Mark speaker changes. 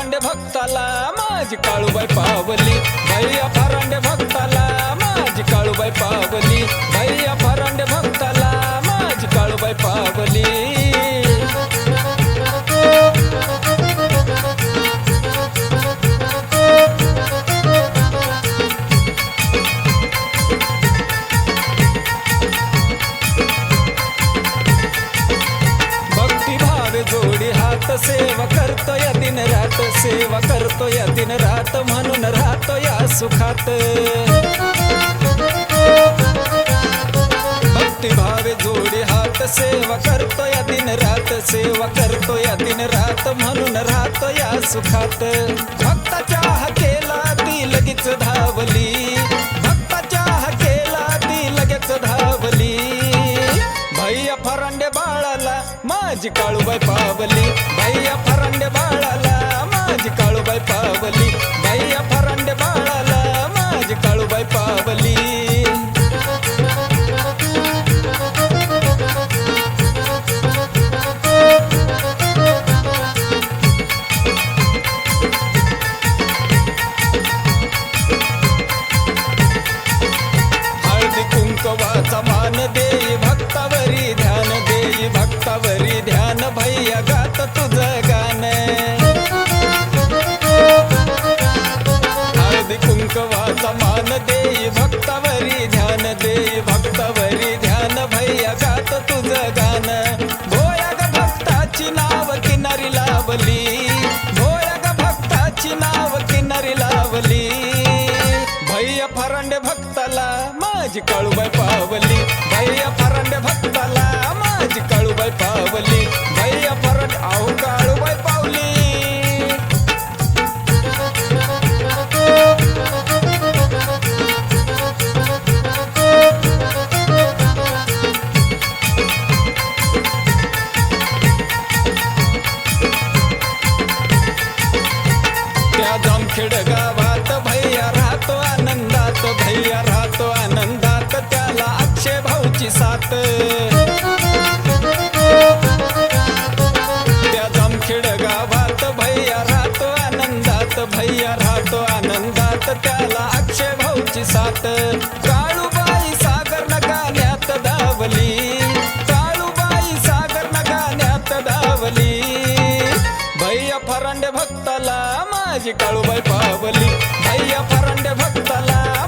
Speaker 1: फरांडे भक्ताला माझी काळूबाई पावली. भैया फरांडे भक्ताला माझी काळूबाई पावली. भैया फरांडे भक्ताला माझी काळूबाई पावली. सेवा करतो या दिन रात म्हणून राहतो या सुखात. भक्तिभावे जोडी हात सेवा करतो या दिन रात सेवा करतो या दिन रात म्हणून राहतो या सुखात. भक्ताच्या हाकेला ती लगेच धावली. भक्ताच्या हाकेला ती लगेच धावली. भैया फरांडे बाळाला माझी काळूबाई पावली. भैया फरांडे बाळाला माझी काळूबाई पावली. बाईया फरांडे बाळाला माझी काळूबाई पावली. हळदी कुंकवाचा मान देई भक्तावरी ध्यान देई भक्तावरी ध्यान भैया गात तुझं. हळदी कुंकवाचा मान देई भक्तावरी ध्यान देई भक्तावरी ध्यान भैया गात तुझं गाण भोया ग भक्ताची नाव किनारी लावली. भोया ग भक्ताची नाव किनारी लावली. भैया फरांडे भक्ताला माझी काळूबाई पावली. भैया फरांडे भक्ताला माझी काळूबाई पावली. खेडगावात भैया राहतो आनंदात भैया राहतो आनंदात त्याला अक्षय भाऊची साथ. त्या जामखेड गावात भैया राहतो आनंदात भैया राहतो आनंदात त्याला अक्षय भाऊची साथ. परांडे भक्ताला माझी काळूबाई पावली. भैया परांडे भक्ताला